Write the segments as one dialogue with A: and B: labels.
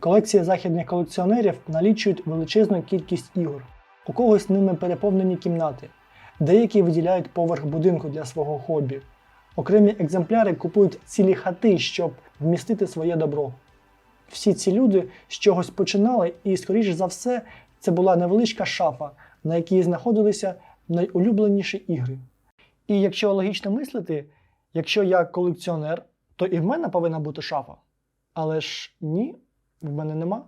A: Колекції західних колекціонерів налічують величезну кількість ігор. У когось ними переповнені кімнати, деякі виділяють поверх будинку для свого хобі. Окремі екземпляри купують цілі хати, щоб вмістити своє добро. Всі ці люди з чогось починали, і, скоріш за все, це була невеличка шафа, на якій знаходилися найулюбленіші ігри. І якщо логічно мислити, якщо я колекціонер, то і в мене повинна бути шафа. Але ж ні, в мене нема.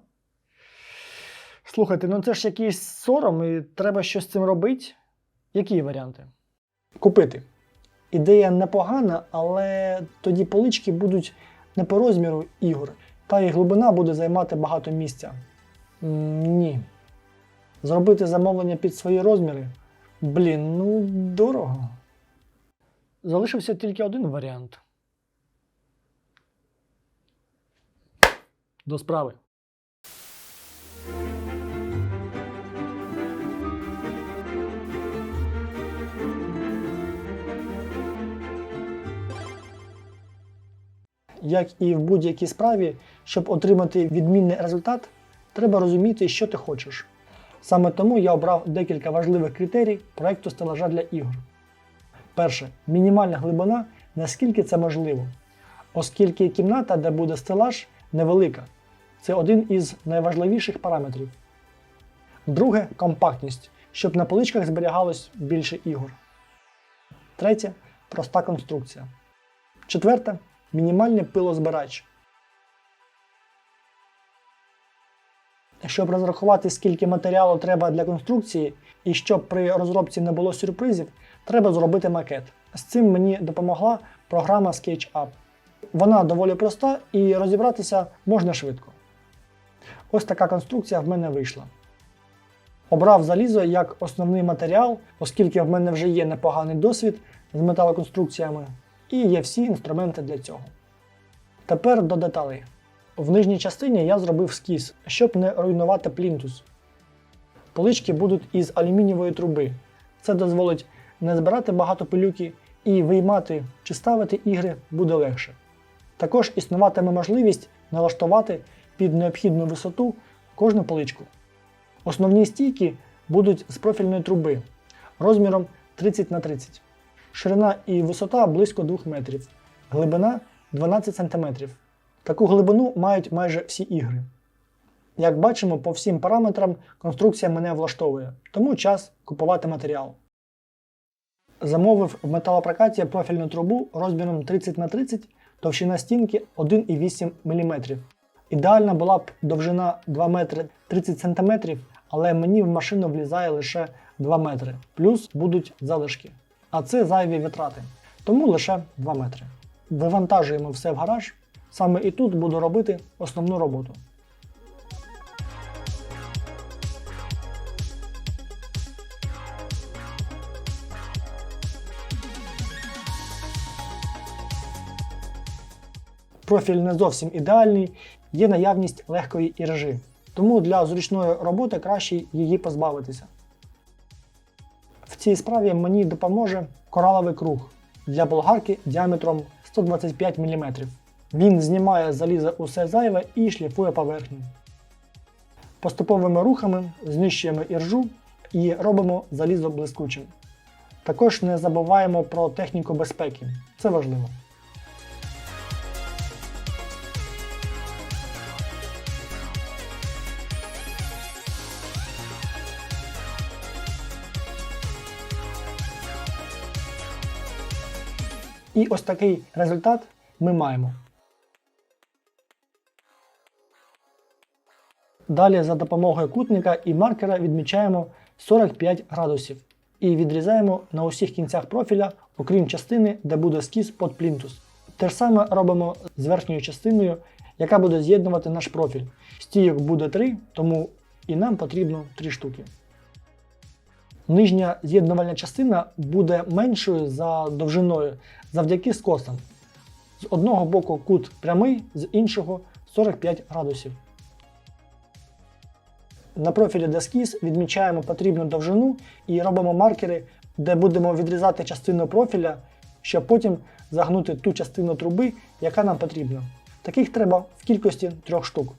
A: Слухайте, ну це ж якийсь сором, і треба щось з цим робити. Які варіанти? Купити. Ідея непогана, але тоді полички будуть не по розміру ігор, та і глибина буде займати багато місця. Ні. Зробити замовлення під свої розміри? Блін, ну дорого. Залишився тільки один варіант. До справи. Як і в будь-якій справі, щоб отримати відмінний результат, треба розуміти, що ти хочеш. Саме тому я обрав декілька важливих критерій проекту стелажа для ігор. Перше мінімальна глибина, наскільки це можливо, оскільки кімната, де буде стелаж, невелика. Це один із найважливіших параметрів. Друге компактність, щоб на поличках зберігалось більше ігор. Третє проста конструкція. Четверте мінімальний пилозбирач. Щоб розрахувати, скільки матеріалу треба для конструкції, і щоб при розробці не було сюрпризів, треба зробити макет. З цим мені допомогла програма SketchUp. Вона доволі проста і розібратися можна швидко. Ось така конструкція в мене вийшла. Обрав залізо як основний матеріал, оскільки в мене вже є непоганий досвід з металоконструкціями і є всі інструменти для цього. Тепер до деталей. В нижній частині я зробив скіз, щоб не руйнувати плінтус. Полички будуть із алюмінієвої труби. Це дозволить не збирати багато пилюки і виймати чи ставити ігри буде легше. Також існуватиме можливість налаштувати під необхідну висоту кожну поличку. Основні стійки будуть з профільної труби розміром 30 на 30 Ширина і висота близько 2 метрів, глибина 12 см. Таку глибину мають майже всі ігри. Як бачимо, по всім параметрам конструкція мене влаштовує, тому час купувати матеріал. Замовив в металопрокаті профільну трубу розміром 30 на 30 товщина стінки 1,8 мм. Ідеальна була б довжина 2 метри 30 см, але мені в машину влізає лише 2 метри, плюс будуть залишки. А це зайві витрати, тому лише 2 метри. Вивантажуємо все в гараж. Саме і тут буду робити основну роботу. Профіль не зовсім ідеальний, є наявність легкої іржи, тому для зручної роботи краще її позбавитися. В цій справі мені допоможе кораловий круг для болгарки діаметром 125 мм. Він знімає з заліза усе зайве і шліфує поверхню. Поступовими рухами знищуємо іржу і робимо залізо блискучим. Також не забуваємо про техніку безпеки. Це важливо. І ось такий результат ми маємо. Далі за допомогою кутника і маркера відмічаємо 45 градусів і відрізаємо на усіх кінцях профіля, окрім частини, де буде скіз під плінтус. Те ж саме робимо з верхньою частиною, яка буде з'єднувати наш профіль. Стійок буде 3, тому і нам потрібно 3 штуки. Нижня з'єднувальна частина буде меншою за довжиною завдяки скосам. З одного боку кут прямий, з іншого 45 градусів. На профілі Deskis відмічаємо потрібну довжину і робимо маркери, де будемо відрізати частину профіля, щоб потім загнути ту частину труби, яка нам потрібна. Таких треба в кількості трьох штук.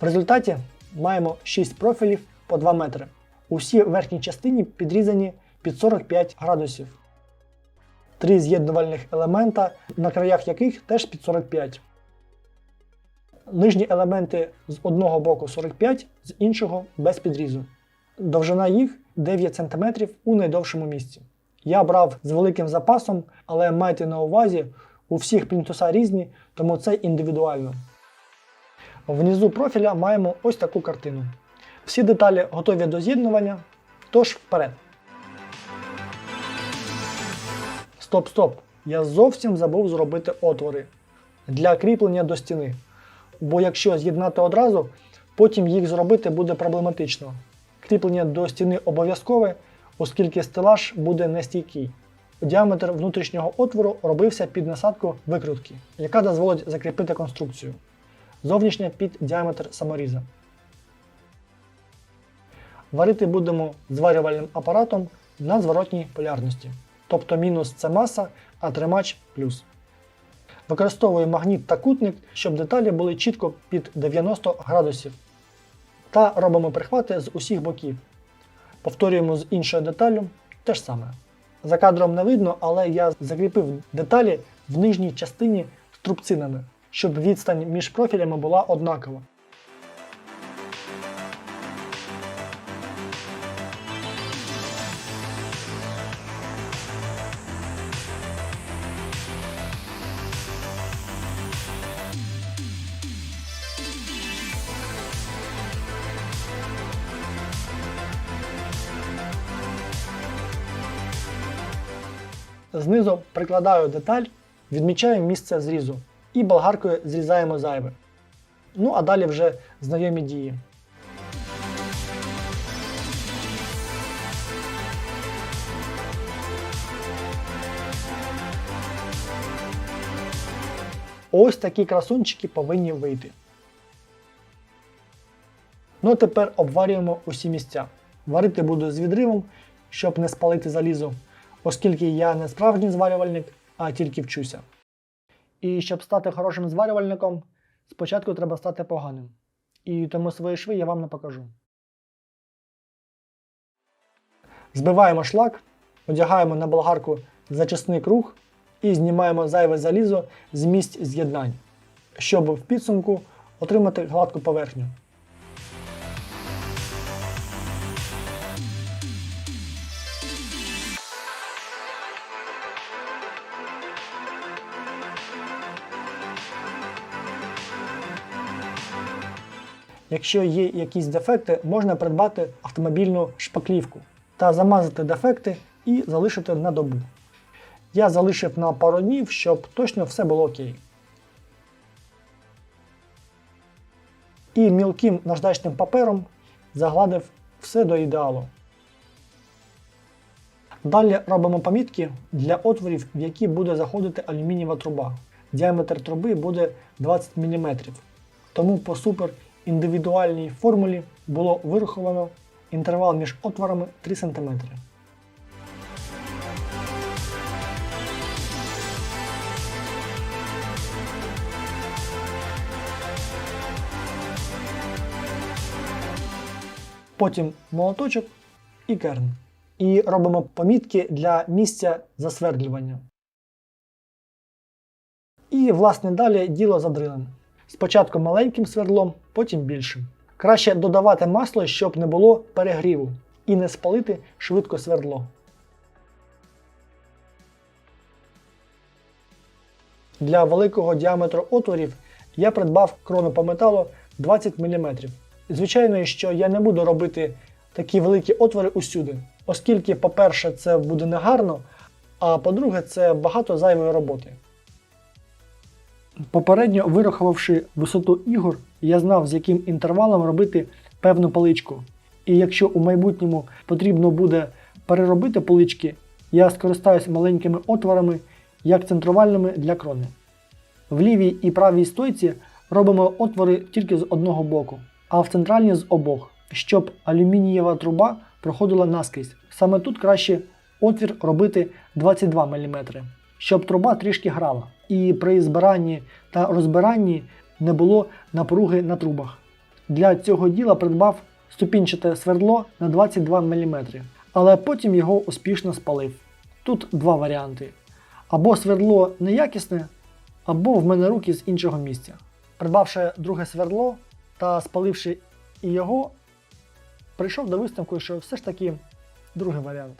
A: В результаті маємо 6 профілів по 2 метри. Усі верхні частині підрізані під 45 градусів. Три з'єднувальних елемента, на краях яких теж під 45. Нижні елементи з одного боку 45, з іншого без підрізу. Довжина їх 9 см у найдовшому місці. Я брав з великим запасом, але майте на увазі, у всіх плінтуса різні, тому це індивідуально. Внизу профіля маємо ось таку картину. Всі деталі готові до з'єднування, тож вперед. Стоп, стоп! Я зовсім забув зробити отвори для кріплення до стіни. Бо якщо з'єднати одразу, потім їх зробити буде проблематично. Кріплення до стіни обов'язкове, оскільки стелаж буде нестійкий. Діаметр внутрішнього отвору робився під насадку викрутки, яка дозволить закріпити конструкцію. Зовнішня під діаметр саморіза. Варити будемо зварювальним апаратом на зворотній полярності. Тобто мінус це маса, а тримач плюс. Використовую магніт та кутник, щоб деталі були чітко під 90 градусів. Та робимо прихвати з усіх боків. Повторюємо з іншою деталлю те ж саме. За кадром не видно, але я закріпив деталі в нижній частині струбцинами, щоб відстань між профілями була однакова. Знизу прикладаю деталь, відмічаю місце зрізу і болгаркою зрізаємо зайве. Ну а далі вже знайомі дії. Ось такі красунчики повинні вийти. Ну тепер обварюємо усі місця. Варити буду з відривом, щоб не спалити залізо, оскільки я не справжній зварювальник, а тільки вчуся. І щоб стати хорошим зварювальником, спочатку треба стати поганим. І тому свої шви я вам не покажу. Збиваємо шлак, одягаємо на болгарку зачисний круг і знімаємо зайве залізо з місць з'єднань, щоб в підсумку отримати гладку поверхню. Якщо є якісь дефекти, можна придбати автомобільну шпаклівку та замазати дефекти і залишити на добу. Я залишив на пару днів, щоб точно все було окей. І мілким наждачним папером загладив все до ідеалу. Далі робимо помітки для отворів, в які буде заходити алюмінієва труба. Діаметр труби буде 20 мм. Тому по супер індивідуальній формулі було вираховано інтервал між отворами 3 см. Потім молоточок і керн. І робимо помітки для місця засвердлювання. І, власне, далі діло за дрилем. Спочатку маленьким свердлом, потім більшим. Краще додавати масло, щоб не було перегріву і не спалити швидко свердло. Для великого діаметру отворів я придбав крону по металу 20 мм. Звичайно, що я не буду робити такі великі отвори усюди, оскільки, по-перше, це буде негарно, а по-друге, це багато зайвої роботи. Попередньо вирахувавши висоту ігор, я знав, з яким інтервалом робити певну паличку. І якщо у майбутньому потрібно буде переробити полички, я скористаюсь маленькими отворами, як центрувальними для крони. В лівій і правій стойці робимо отвори тільки з одного боку, а в центральній з обох, щоб алюмінієва труба проходила наскрізь. Саме тут краще отвір робити 22 мм, щоб труба трішки грала. І при збиранні та розбиранні не було напруги на трубах. Для цього діла придбав ступінчате свердло на 22 мм, але потім його успішно спалив. Тут два варіанти: або свердло неякісне, або в мене руки з іншого місця. Придбавши друге свердло та спаливши його, прийшов до висновку, що все ж таки другий варіант.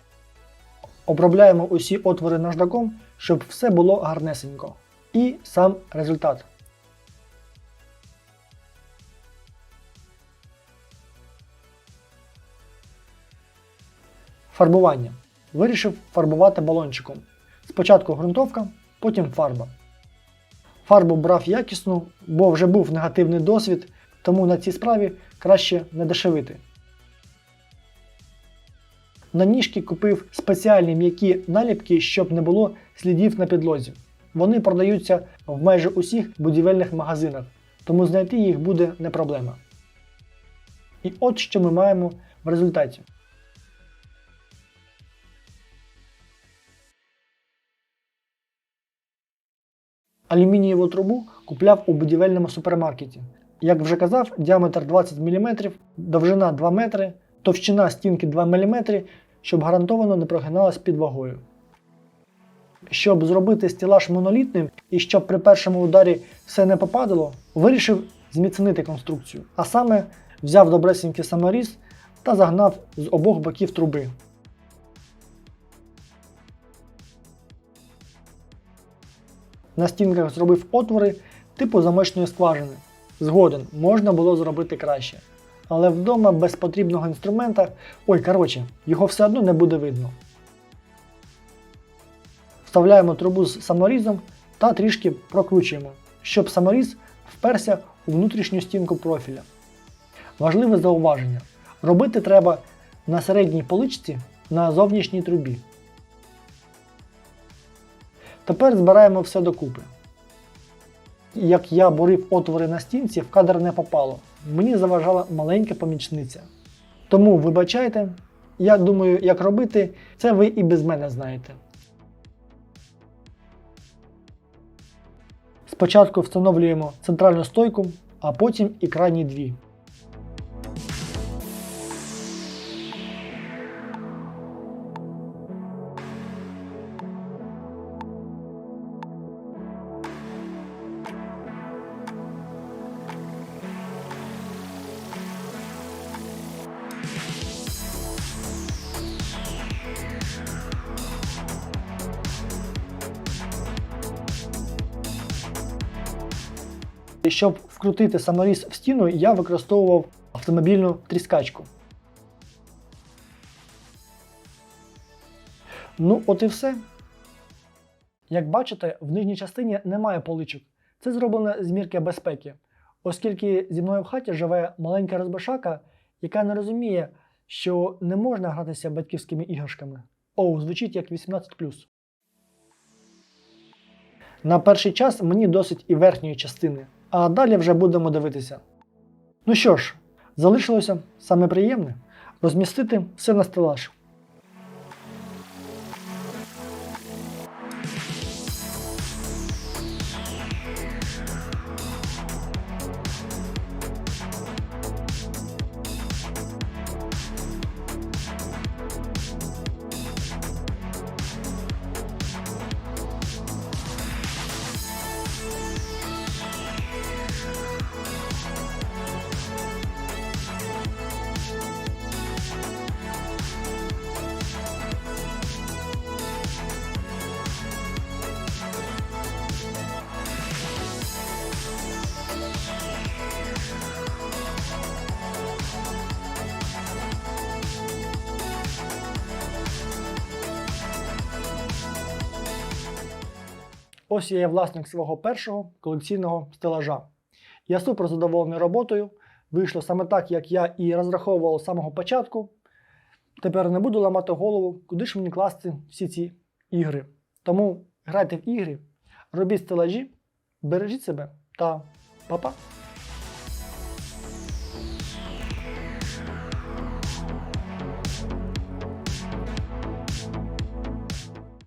A: Обробляємо усі отвори наждаком, щоб все було гарнесенько. І сам результат. Фарбування. Вирішив фарбувати балончиком. Спочатку ґрунтовка, потім фарба. Фарбу брав якісну, бо вже був негативний досвід, тому на цій справі краще не дешевити. На ніжки купив спеціальні м'які наліпки, щоб не було слідів на підлозі. Вони продаються в майже усіх будівельних магазинах, тому знайти їх буде не проблема. І от що ми маємо в результаті. Алюмінієву трубу купляв у будівельному супермаркеті. Як вже казав, діаметр 20 мм, довжина 2 метри, товщина стінки 2 мм, щоб гарантовано не прогиналась під вагою. Щоб зробити стілаж монолітним і щоб при першому ударі все не попадало, вирішив зміцнити конструкцію. А саме взяв добресенький саморіз та загнав з обох боків труби. На стінках зробив отвори типу замочної скважини. Згоден, можна було зробити краще. Але вдома без потрібного інструмента, ой, коротше, його все одно не буде видно. Вставляємо трубу з саморізом та трішки прокручуємо, щоб саморіз вперся у внутрішню стінку профіля. Важливе зауваження. Робити треба на середній поличці на зовнішній трубі. Тепер збираємо все докупи. Як я борив отвори на стінці, в кадр не попало. Мені заважала маленька помічниця. Тому вибачайте, я думаю, як робити, це ви і без мене знаєте. Спочатку встановлюємо центральну стойку, а потім і крайні дві. І щоб вкрутити саморіз в стіну, я використовував автомобільну тріскачку. Ну, от і все. Як бачите, в нижній частині немає поличок. Це зроблено з мірки безпеки, оскільки зі мною в хаті живе маленька розбишака, яка не розуміє, що не можна гратися батьківськими іграшками. Оу, звучить як 18. На перший час мені досить і верхньої частини, а далі вже будемо дивитися. Ну що ж, залишилося саме приємне розмістити все на стелаж. Ось я є власник свого першого колекційного стелажа. Я супер задоволений роботою. Вийшло саме так, як я і розраховував з самого початку. Тепер не буду ламати голову, куди ж мені класти всі ці ігри. Тому грайте в ігри, робіть стелажі, бережіть себе та па-па!